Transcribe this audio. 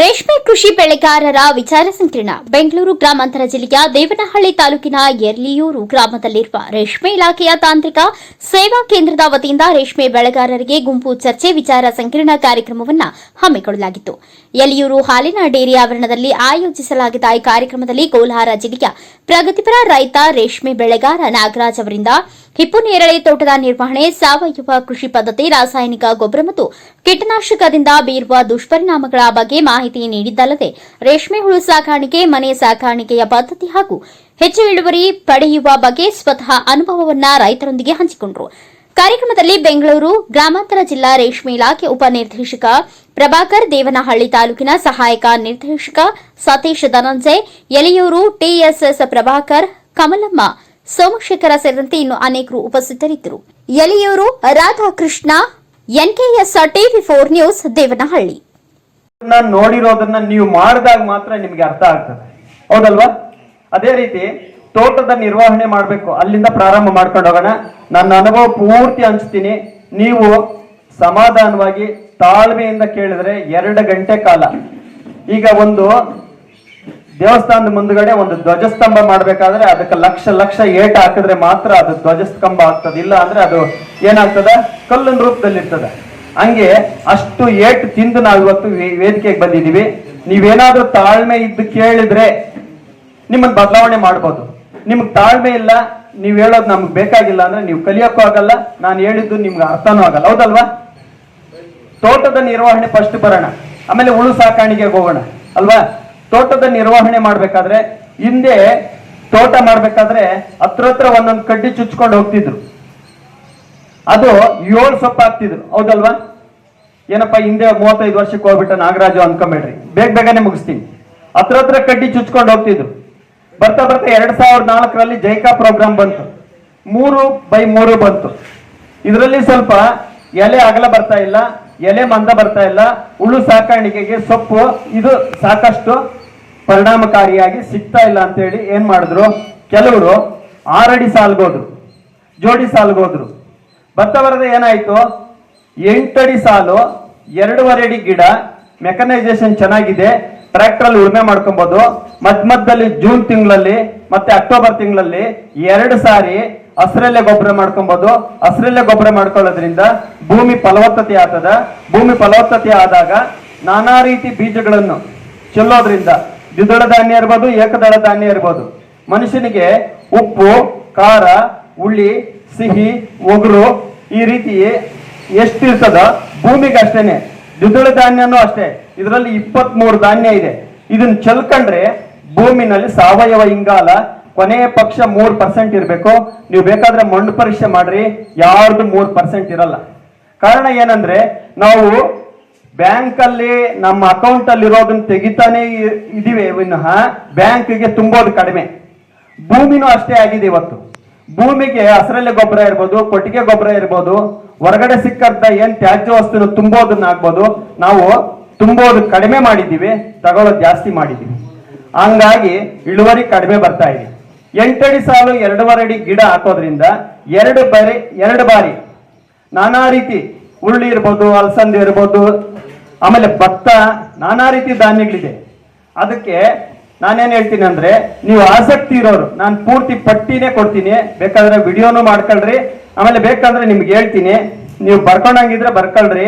ರೇಷ್ಮೆ ಕೃಷಿ ಬೆಳೆಗಾರರ ವಿಚಾರ ಸಂಕಿರಣ. ಬೆಂಗಳೂರು ಗ್ರಾಮಾಂತರ ಜಿಲ್ಲೆಯ ದೇವನಹಳ್ಳಿ ತಾಲೂಕಿನ ಯರ್ಲಿಯೂರು ಗ್ರಾಮದಲ್ಲಿರುವ ರೇಷ್ಮೆ ಇಲಾಖೆಯ ತಾಂತ್ರಿಕ ಸೇವಾ ಕೇಂದ್ರದ ವತಿಯಿಂದ ರೇಷ್ಮೆ ಬೆಳೆಗಾರರಿಗೆ ಗುಂಪು ಚರ್ಚೆ ವಿಚಾರ ಸಂಕಿರಣ ಕಾರ್ಯಕ್ರಮವನ್ನು ಹಮ್ಮಿಕೊಳ್ಳಲಾಗಿತ್ತು. ಯಲಿಯೂರು ಹಾಲಿನ ಡೇರಿ ಆವರಣದಲ್ಲಿ ಆಯೋಜಿಸಲಾಗಿದ್ದ ಈ ಕಾರ್ಯಕ್ರಮದಲ್ಲಿ ಕೋಲಾರ ಜಿಲ್ಲೆಯ ಪ್ರಗತಿಪರ ರೈತ ರೇಷ್ಮೆ ಬೆಳೆಗಾರ ನಾಗರಾಜ್ ಅವರಿಂದ ಹಿಪ್ಪು ನೇರಳೆ ತೋಟದ ನಿರ್ವಹಣೆ, ಸಾವಯವ ಕೃಷಿ ಪದ್ಧತಿ, ರಾಸಾಯನಿಕ ಗೊಬ್ಬರ ಮತ್ತು ಕೀಟನಾಶಕದಿಂದ ಬೀರುವ ದುಷ್ಪರಿಣಾಮಗಳ ಬಗ್ಗೆ ಮಾಹಿತಿ ನೀಡಿದ್ದಲ್ಲದೆ, ರೇಷ್ಮೆ ಹುಳು ಸಾಕಾಣಿಕೆ, ಮನೆ ಸಾಕಾಣಿಕೆಯ ಪದ್ಧತಿ ಹಾಗೂ ಹೆಚ್ಚು ಇಳುವರಿ ಪಡೆಯುವ ಬಗ್ಗೆ ಸ್ವತಃ ಅನುಭವವನ್ನ ರೈತರೊಂದಿಗೆ ಹಂಚಿಕೊಂಡರು. ಕಾರ್ಯಕ್ರಮದಲ್ಲಿ ಬೆಂಗಳೂರು, ಗ್ರಾಮಾಂತರ ಜಿಲ್ಲಾ ರೇಷ್ಮೆ ಇಲಾಖೆ ಉಪನಿರ್ದೇಶಕ ಪ್ರಭಾಕರ್, ದೇವನಹಳ್ಳಿ ತಾಲೂಕಿನ ಸಹಾಯಕ ನಿರ್ದೇಶಕ ಸತೀಶ್ ಧನಂಜಯ್ ಯಲಿಯೂರು ಟಿಎಸ್ಎಸ್ ಪ್ರಭಾಕರ್, ಕಮಲಮ್ಮ ಸೋಮಶೇಖರ ಸೇರಿದಂತೆ ಇನ್ನು ಅನೇಕರು ಉಪಸ್ಥಿತರಿದ್ದರು. Yaliyur Radhakrishna, NKS TV four news, Devanahalli. ನಾನು ನೋಡಿರೋದನ್ನ ನೀವು ಮಾಡಿದಾಗ ಮಾತ್ರ ನಿಮ್ಗೆ ಅರ್ಥ ಆಗ್ತದೆ. ಹೌದಲ್ವಾ? ಅದೇ ರೀತಿ ತೋಟದ ನಿರ್ವಹಣೆ ಮಾಡಬೇಕು. ಅಲ್ಲಿಂದ ಪ್ರಾರಂಭ ಮಾಡ್ಕೊಂಡು ಹೋಗೋಣ. ನನ್ನ ಅನುಭವ ಪೂರ್ತಿ ಹಂಚ್ತೀನಿ. ನೀವು ಸಮಾಧಾನವಾಗಿ ತಾಳ್ಮೆಯಿಂದ ಕೇಳಿದ್ರೆ ಎರಡು ಗಂಟೆ ಕಾಲ. ಈಗ ಒಂದು ದೇವಸ್ಥಾನದ ಮುಂದ್ಗಡೆ ಒಂದು ಧ್ವಜಸ್ತಂಭ ಮಾಡ್ಬೇಕಾದ್ರೆ ಅದಕ್ಕೆ ಲಕ್ಷ ಲಕ್ಷ ಏಟ್ ಹಾಕಿದ್ರೆ ಮಾತ್ರ ಅದು ಧ್ವಜಸ್ತಂಭ ಆಗ್ತದೆ. ಇಲ್ಲ ಅಂದ್ರೆ ಅದು ಏನಾಗ್ತದ? ಕಲ್ಲಿನ ರೂಪದಲ್ಲಿ ಇರ್ತದೆ ಹಂಗೆ ಅಷ್ಟು ಏಟ್ ತಿಂದು ನಾವು ಇವತ್ತು ವೇದಿಕೆಗೆ ಬಂದಿದೀವಿ ನೀವೇನಾದ್ರೂ ತಾಳ್ಮೆ ಇದ್ದು ಕೇಳಿದ್ರೆ ನಿಮ್ಮನ್ನು ಬದಲಾವಣೆ ಮಾಡ್ಬೋದು. ನಿಮ್ಗೆ ತಾಳ್ಮೆ ಇಲ್ಲ, ನೀವ್ ಹೇಳೋದು ನಮ್ಗೆ ಬೇಕಾಗಿಲ್ಲ ಅಂದ್ರೆ ನೀವು ಕಲಿಯೋಕ್ಕೂ ಆಗಲ್ಲ, ನಾನು ಹೇಳಿದ್ದು ನಿಮ್ಗೆ ಅರ್ಥನೂ ಆಗಲ್ಲ. ಹೌದಲ್ವಾ? ತೋಟದ ನಿರ್ವಹಣೆ ಫಸ್ಟ್ ಬರೋಣ. ಆಮೇಲೆ ಹುಳು ಸಾಕಾಣಿಕೆಗೆ ಹೋಗೋಣ. ಅಲ್ವಾ? ತೋಟದ ನಿರ್ವಹಣೆ ಮಾಡ್ಬೇಕಾದ್ರೆ, ಹಿಂದೆ ತೋಟ ಮಾಡ್ಬೇಕಾದ್ರೆ ಹತ್ರ ಹತ್ರ ಒಂದೊಂದು ಕಡ್ಡಿ ಚುಚ್ಕೊಂಡು ಹೋಗ್ತಿದ್ರು. ಅದು ಏಳು ಸೊಪ್ಪು ಆಗ್ತಿದ್ರು. ಹೌದಲ್ವಾ? ಏನಪ್ಪ, ಹಿಂದೆ ಮೂವತ್ತೈದು ವರ್ಷಕ್ಕೆ ಹೋಗ್ಬಿಟ್ಟ ನಾಗರಾಜು ಅನ್ಕೊಂಬೇಡ್ರಿ. ಬೇಗ ಬೇಗನೆ ಮುಗಿಸ್ತೀನಿ. ಹತ್ರ ಹತ್ರ ಕಡ್ಡಿ ಚುಚ್ಕೊಂಡು ಹೋಗ್ತಿದ್ರು. ಬರ್ತಾ ಬರ್ತಾ ಎರಡ್ ಸಾವಿರದ ನಾಲ್ಕರಲ್ಲಿ ಜೈಕಾ ಪ್ರೋಗ್ರಾಮ್ ಬಂತು. ಮೂರು ಬೈ ಮೂರು ಬಂತು. ಇದರಲ್ಲಿ ಸ್ವಲ್ಪ ಎಲೆ ಅಗಲ ಬರ್ತಾ ಇಲ್ಲ, ಎಲೆ ಮಂದ ಬರ್ತಾ ಇಲ್ಲ, ಹುಳು ಸಾಕಾಣಿಕೆಗೆ ಸೊಪ್ಪು, ಇದು ಸಾಕಷ್ಟು ಪರಿಣಾಮಕಾರಿಯಾಗಿ ಸಿಗ್ತಾ ಇಲ್ಲ ಅಂತೇಳಿ ಏನ್ ಮಾಡಿದ್ರು? ಕೆಲವರು ಆರಡಿ ಸಾಲ್ಗೋದ್ರು, ಜೋಡಿ ಸಾಲ್ಗೋದ್ರು. ಭತ್ತ ಬರದ ಏನಾಯ್ತು? ಎಂಟಡಿ ಸಾಲು, ಎರಡೂವರೆ ಅಡಿ ಗಿಡ, ಮೆಕನೈಸೇಷನ್ ಚೆನ್ನಾಗಿದೆ ಟ್ರ್ಯಾಕ್ಟರ್ ಅಲ್ಲಿ ಉಳುಮೆ ಮಾಡ್ಕೊಬಹುದು ಮಧ್ಯ ಮಧ್ಯದಲ್ಲಿ ಜೂನ್ ತಿಂಗಳಲ್ಲಿ ಮತ್ತೆ ಅಕ್ಟೋಬರ್ ತಿಂಗಳಲ್ಲಿ ಎರಡು ಸಾರಿ ಹಸ್ರಲ್ಲೇ ಗೊಬ್ಬರ ಮಾಡ್ಕೊಬಹುದು ಹಸ್ರಲ್ಲೇ ಗೊಬ್ಬರ ಮಾಡ್ಕೊಳ್ಳೋದ್ರಿಂದ ಭೂಮಿ ಫಲವತ್ತತೆ ಆಗ್ತದ. ಭೂಮಿ ಫಲವತ್ತತೆ ಆದಾಗ ನಾನಾ ರೀತಿ ಬೀಜಗಳನ್ನು ಚೆಲ್ಲೋದ್ರಿಂದ ದ್ವಿದಳ ಧಾನ್ಯ ಇರ್ಬೋದು, ಏಕದಳ ಧಾನ್ಯ ಇರ್ಬೋದು. ಮನುಷ್ಯನಿಗೆ ಉಪ್ಪು, ಖಾರ, ಹುಳಿ, ಸಿಹಿ, ಒಗರು ಈ ರೀತಿ ಎಷ್ಟು ಭೂಮಿಗೆ ಅಷ್ಟೇನೆ. ದ್ವಿದಳ ಧಾನ್ಯನೂ ಅಷ್ಟೇ. ಇದರಲ್ಲಿ ಇಪ್ಪತ್ತ್ ಮೂರು ಧಾನ್ಯ ಇದೆ. ಇದನ್ನ ಚಲ್ಕಂಡ್ರೆ ಭೂಮಿನಲ್ಲಿ ಸಾವಯವ ಇಂಗಾಲ ಕೊನೆಯ ಪಕ್ಷ ಮೂರು ಪರ್ಸೆಂಟ್ ಇರಬೇಕು. ನೀವು ಬೇಕಾದ್ರೆ ಮಣ್ಣು ಪರೀಕ್ಷೆ ಮಾಡ್ರಿ, ಯಾರ್ದು ಮೂರು ಪರ್ಸೆಂಟ್ ಇರಲ್ಲ. ಕಾರಣ ಏನಂದ್ರೆ, ನಾವು ಬ್ಯಾಂಕ್ ಅಲ್ಲಿ ನಮ್ಮ ಅಕೌಂಟ್ ಅಲ್ಲಿ ಇರೋದನ್ನ ತೆಗಿತಾನೆ ಇದೀವಿ ವಿನಃ ಬ್ಯಾಂಕ್ಗೆ ತುಂಬೋದು ಕಡಿಮೆ. ಭೂಮಿನೂ ಅಷ್ಟೇ ಆಗಿದೆ ಇವತ್ತು. ಭೂಮಿಗೆ ಹಸಿರಲೆ ಗೊಬ್ಬರ ಇರ್ಬೋದು, ಕೊಟ್ಟಿಗೆ ಗೊಬ್ಬರ ಇರ್ಬೋದು, ಹೊರಗಡೆ ಸಿಕ್ಕಂತ ಏನ್ ತ್ಯಾಜ್ಯ ವಸ್ತುನ ತುಂಬೋದನ್ನ ಆಗ್ಬೋದು ನಾವು ತುಂಬೋದು ಕಡಿಮೆ ಮಾಡಿದ್ದೀವಿ, ತಗೊಳ್ಳೋದು ಜಾಸ್ತಿ ಮಾಡಿದ್ದೀವಿ. ಹಂಗಾಗಿ ಇಳುವರಿ ಕಡಿಮೆ ಬರ್ತಾ ಇದೆ. ಎಂಟಡಿ ಸಾಲು ಎರಡೂವರೆ ಅಡಿ ಗಿಡ ಹಾಕೋದ್ರಿಂದ ಎರಡು ಬಾರಿ ಎರಡು ಬಾರಿ ನಾನಾ ರೀತಿ ಉರುಳಿ ಇರ್ಬೋದು, ಅಲಸಂದಿ ಇರ್ಬೋದು ಆಮೇಲೆ ಭತ್ತ, ನಾನಾ ರೀತಿ ಧಾನ್ಯಗಳಿದೆ. ಅದಕ್ಕೆ ನಾನೇನು ಹೇಳ್ತೀನಿ ಅಂದ್ರೆ, ನೀವು ಆಸಕ್ತಿ ಇರೋರು, ನಾನು ಪೂರ್ತಿ ಪಟ್ಟಿನೇ ಕೊಡ್ತೀನಿ, ಬೇಕಾದ್ರೆ ವಿಡಿಯೋನು ಮಾಡ್ಕೊಳ್ರಿ, ಆಮೇಲೆ ಬೇಕಾದ್ರೆ ನಿಮ್ಗೆ ಹೇಳ್ತೀನಿ, ನೀವು ಬರ್ಕೊಂಡಂಗಿದ್ರೆ ಬರ್ಕೊಳ್ರಿ